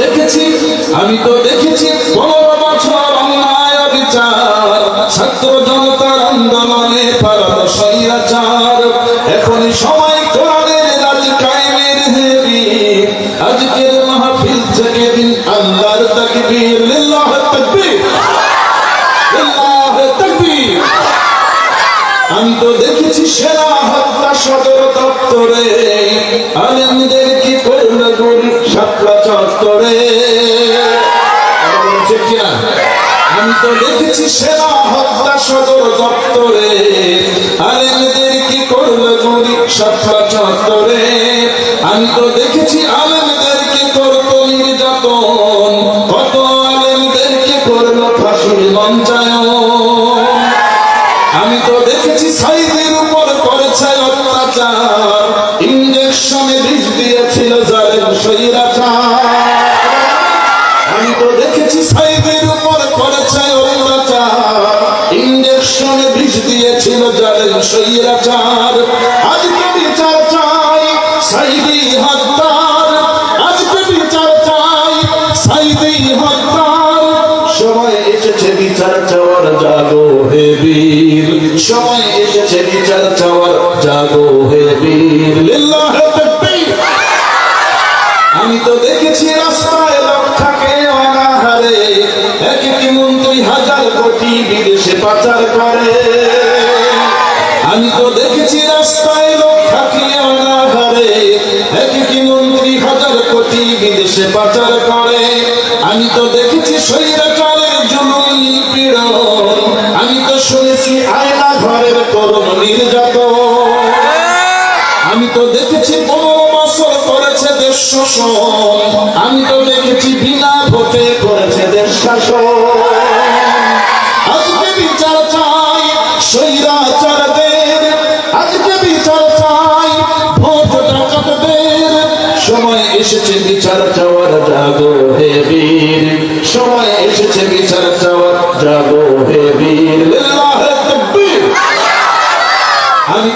দেখেছি, আমি তো দেখেছি পনেরো বছর অন্যায় বিচার, ছাত্র জনতার আন্দোলনে এখনই সময় দিন আমি তো দেখেছি হত্যা দপ্তরে আলেমদের কি গুণ? শাপলা চত্বরে? আমি তো দেখেছি সেনা হত্যা সদর দপ্তরে। আলেমদের কি করল গুণ? শাপলা চত্বরে। আমি তো দেখেছি আলেমদের ইঞ্জেকশনে বিষ দিয়েছিল জালেম সৈরাচার আমি তো দেখেছি সাইদের উপর করেছে অত্যাচার ইঞ্জেকশনে বিষ দিয়েছিল জালেম সৈরাচার আজকে সময় এসেছে বিচার চাওয়ার জাগো হে বীর। লিল্লাহে তাকবীর। আমি তো দেখেছি রাস্তায় লোক থাকে অনাহারে। এক একটি মন্ত্রী হাজার কোটি বিদেশে পাচার করে। আমি তো দেখেছি রাস্তায় লোক থাকে অনাহারে। একটি মন্ত্রী হাজার কোটি বিদেশে পাচার করে। আমি তো দেখেছি স্বৈরাচারের জুলুম নিপীড়ন আমি তো শুনেছি আয়না ঘরের করুণ নির্যাতন। তো দেখেছি বছর করেছে দেশ শোষণ আমি তো দেখেছি বিনা ভোটে করেছে দেশ শাসন সময় এসেছে বিচার চাওয়ার জাগো হে বীর। সময়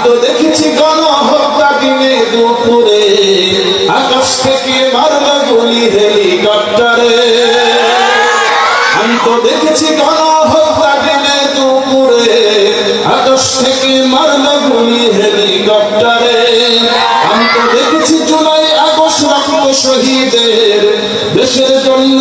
তো দেখেছি গণ হত্যা দিনে দুপুরে। আকাশ থেকে মারল গুলি হেলিকপ্টারে। আমি তো দেখেছি গণ হত্যা দিনে দুপুরে। আকাশ থেকে মারল গুলি হেলিকপ্টারে। আমি তো দেখেছি জুলাই আগস্ট রক্ত শহীদের দেশের জন্য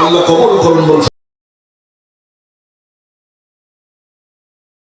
আল্লাহ কবুল করুন বলছে।